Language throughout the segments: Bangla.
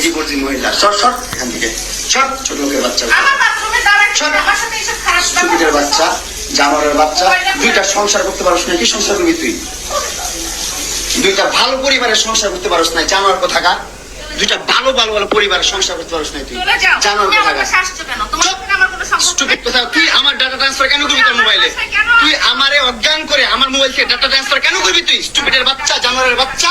জীবতী মহিলা সর সর এখান থেকে। সর ছোট লোকের বাচ্চা। সুবিধের বাচ্চা জানোয়ারের বাচ্চা দুইটা সংসার করতে পারস না কি সংসার করবি তুই? দুইটা ভালো পরিবারের সংসার করতে পারস না জানোয়ার কোথাকার দুইটা ভালো ভালো ভালো পরিবারের সংসার করতে পারস না তুই। জানোয়ার তুমি আমার কোথাকার কাছে আসছো কেন তোমার সাথে আমার কোনো সম্পর্ক স্টুপিড কথা তুই আমার ডাটা ট্রান্সফার কেন করবি তোর মোবাইলে তুই আমারে অজ্ঞান করে আমার মোবাইল থেকে ডাটা ট্রান্সফার কেন করবি তুই? স্টুপিডের বাচ্চা জানোয়ারের বাচ্চা।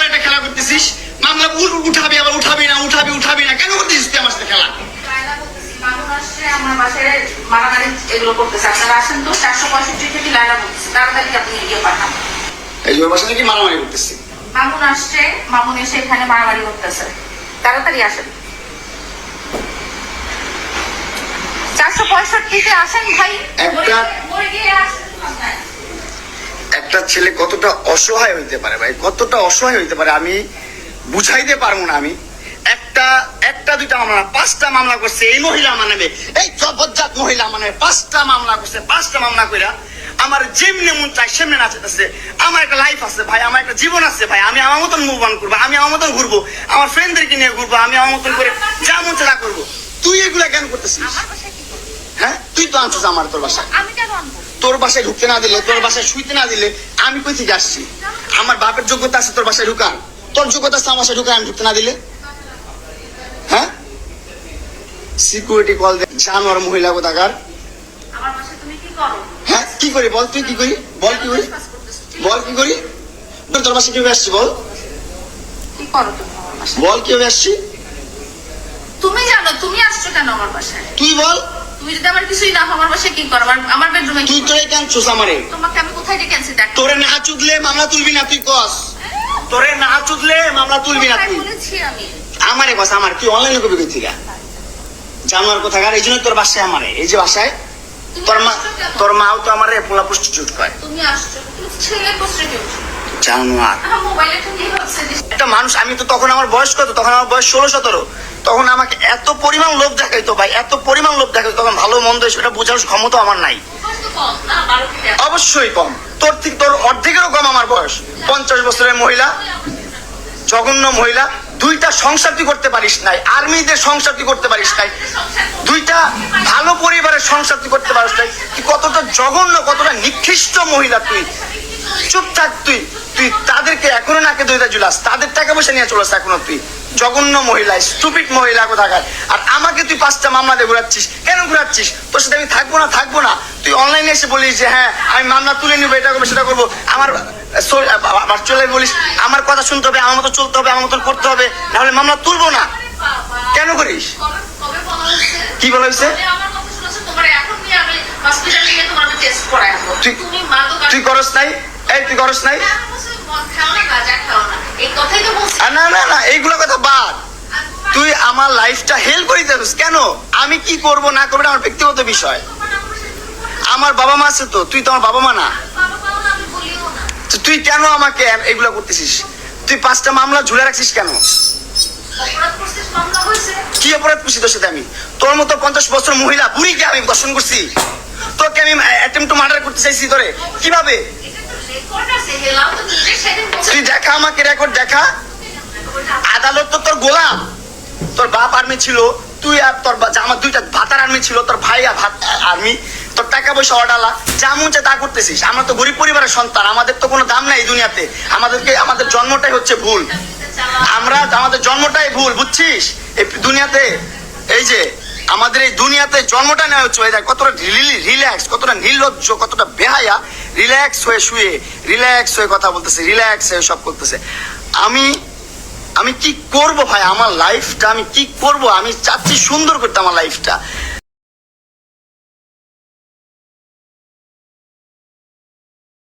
উঠ- উঠাবি আবার উঠাবি না উঠাবি উঠাবি না। কেন করতেছিস তুই আমার সাথে খেলা? আমার এই বাসা নাকি মারামারি করতেছি? মামুন আসছে মামুন এসে এখানে মারামারি করতেছে। তাড়াতাড়ি আসেন। চারশো পঁয়ষট্টিতে আসেন ভাই। একটা ছেলে কতটা অসহায় হইতে পারে ভাই? কতটা অসহায় হইতে পারে? আমি বুঝাইতে পারব না আমি। একটা একটা দুইটা মামলা পাঁচটা মামলা করছে এই মহিলা নামে এই জবরজাত মহিলা নামে পাঁচটা মামলা করছে পাঁচটা মামলা কইরা আমার যেমনি মন চাই সেমনি নাচতেছে আমার একটা লাইফ আছে ভাই আমার একটা জীবন আছে ভাই আমি আমার মতন মুভ অন করব আমি আমার মতন ঘুরবো আমার ফ্রেন্ডদেরকে নিয়ে ঘুরবো আমি আমার মতন করে যা মন চাই করব। তুই এগুলা কেন করতেছিস? হ্যাঁ? তুই তো আনছিস আমার তোর কেন তোর বাসায় ঢুকতে না দিলে তোর বাসায় শুইতে না দিলে আমি কই থেকে আসছি? আমার বাপের যোগ্যতা আছে তোর বাসায় ঢুকান তোর যোগ্যতা আমার বাসায় আমি ঢুকতে না দিলে? হ্যাঁ? সিকিউরিটি কল দে। জানোয়ার মহিলা কোথাকার? হ্যাঁ কি করি বল তুই কি করি? বল কি করি? বল কি করি? তোর তোর কীভাবে আসছি বল? বল কীভাবে আসছি? তুমি জানো তুমি আসছো কেন আমার বাসায়? তুই বল। তুমি যদি আমার কিছুই না আমার বাসায় কি করো? আমার- আমার বেডরুমে তুই তোরে কেন চুস আমারে? তোমাকে আমি কোথায় ডেকে আনছি দেখ। তোরে না চুদলে মামলা তুলবি না তুই কস। তোরে না চুদলে মামলা তুলবি না তুই। আমারে আমার তুই অনলাইনে কবি কই থেকে জানোয়ার কোথাকার? এই জন্য তোর বাসায় আমারে। এই যে বাসায় তোর মা তোর মাও তো আমারে পোলা প্রস্টিটিউট করে। তুমি আসছো ছেলে জানোয়ার। একটা মানুষ আমি তো তখন আমার বয়স কত? তখন আমার বয়স ষোলো সতেরো। তখন আমাকে এত পরিমাণ লোভ দেখাইতো ভাই এত পরিমাণ লোভ দেখাইতো। তখন ভালো মন্দ সেটা বোঝার ক্ষমতা আমার নাই। অবশ্যই কম। তোর থেকে তোর অর্ধেকেরও কম আমার বয়স। পঞ্চাশ বছরের মহিলা, জঘন্য মহিলা, দুইটা সংসার তুই করতে পারিস নাই আর্মিদের সংসার তুই করতে পারিস নাই, দুইটা ভালো পরিবারের সংসার তুই করতে পারিস নাই, তুই কতটা জঘন্য, কতটা নিকৃষ্ট মহিলা তুই। চুপ থাক তুই। তুই তাদেরকে এখনও নাকে দইটা জুলাস তাদের টাকা পয়সা নিয়ে চলাস এখনও তুই। জঘন্য মহিলা স্টুপিড মহিলা কোথাকার। আর আমাকে তুই পাঁচটা মামলা দিয়ে ঘুরাচ্ছিস। কেন ঘুরাচ্ছিস? তোর সাথে আমি থাকব না থাকব না। তুই অনলাইনে এসে বলিস যে হ্যাঁ আমি মামলা তুলে নিবো, এটা করব, সেটা করব। আমার চলে বলিস, আমার কথা শুনতে হবে, আমার মতো চলতে হবে, আমার মতন করতে হবে। নাহলে মামলা তুলবো না। কেন করিস? কি বলা হয়েছে? তুই করস নাই? এই তুই করস নাই? না না না। এইগুলো কথা বাদ। তুই আমার লাইফটা হেল্প করে কেন? আমি কি করব না করব আমার ব্যক্তিগত বিষয়। আমার বাবা মা আছে তো তুই তো আমার বাবা মা না। তুই কেন আমাকে এগুলো করতেছিস? তুই পাঁচটা মামলা ঝুলে রাখছিস কেন? কি অপরাধ করছি তোর সাথে আমি? তোর মতো পঞ্চাশ বছর মহিলা বুড়িকে আমি দর্শন করছি। তোকে আমি অ্যাটেম্প টু মার্ডার করতে চাইছি তোরে। কীভাবে? তুই দেখা আমাকে রেকর্ড দেখা। আদালত তো তোর গোলাম। তোর বাপ আর্মি ছিল, তুই আর তোর আমার দুইটা ভাতার আর্মি ছিল, তোর ভাই আর ভাত আর্মি তোর টাকা পয়সা অর্ডালা যা মন তা করতেছিস। আমরা তো গরিব পরিবারের সন্তান, আমাদের তো কোনো দাম নাই এই দুনিয়াতে। আমাদেরকে আমাদের জন্মটাই হচ্ছে ভুল। আমরা আমাদের জন্মটাই ভুল, বুঝছিস? এই দুনিয়াতে এই যে, আমাদের এই দুনিয়াতে জন্মটা নেওয়া হচ্ছে কতটা রিল্যাক্স কতটা নির্লজ্জ, কতটা বেহায়া রিল্যাক্স হয়ে শুয়ে রিল্যাক্স হয়ে কথা বলতেছে রিল্যাক্স হয়ে সব করতেছে। আমি আমি কি করব ভাই আমার লাইফটা আমি কি করব? আমি চাচ্ছি সুন্দর করতে আমার লাইফটা